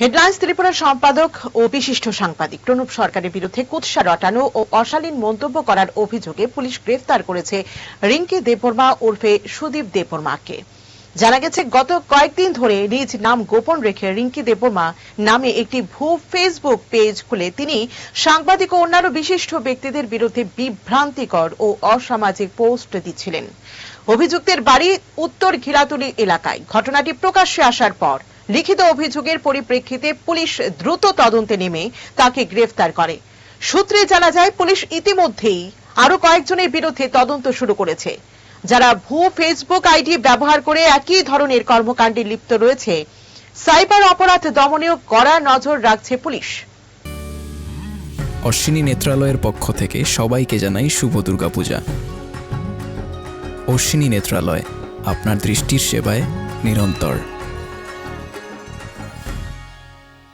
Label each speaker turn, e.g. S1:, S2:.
S1: Headlines ত্রিপুরার সম্পাদক ও বিশিষ্ট সাংবাদিক প্রণব সরকারের বিরুদ্ধে কুৎসা রটানো ও অশালীন মন্তব্য করার অভিযোগে পুলিশ গ্রেফতার করেছে রিঙ্কি দেববর্মা ওরফে সুদীপ দেববর্মাকে। জানা গেছে, গত কয়েকদিন ধরে নিজ নাম গোপন রেখে রিঙ্কি দেববর্মা নামে একটি ভূ ফেসবুক পেজ খুলে তিনি সাংবাদিক ও অন্যান্য বিশিষ্ট ব্যক্তিদের বিরুদ্ধে বিভ্রান্তিকর ও অসামাজিক পোস্ট দিচ্ছিলেন। অভিযুক্তের বাড়ি উত্তর ঘিরাতুলি এলাকায়। ঘটনাটি প্রকাশ্যে আসার পর লিখিত অভিযোগের পরিপ্রেক্ষিতে পুলিশ দ্রুত তদন্তে নেমে তাকে গ্রেফতার করে। সূত্রে জানা যায়, পুলিশ ইতিমধ্যেই আরও কয়েকজনের বিরুদ্ধে তদন্ত শুরু করেছে। যারা ভুয়ো ফেসবুক আইডি ব্যবহার করে একই ধরনের কর্মকাণ্ডে লিপ্ত রয়েছে, সাইবার অপরাধ দমনেও কড়া নজর রাখছে পুলিশ।
S2: অশ্বিনী নেত্রালয়ের পক্ষ থেকে সবাইকে জানাই শুভ দুর্গাপূজা। অশ্বিনী নেত্রালয়, আপনার দৃষ্টির সেবায় নিরন্তর।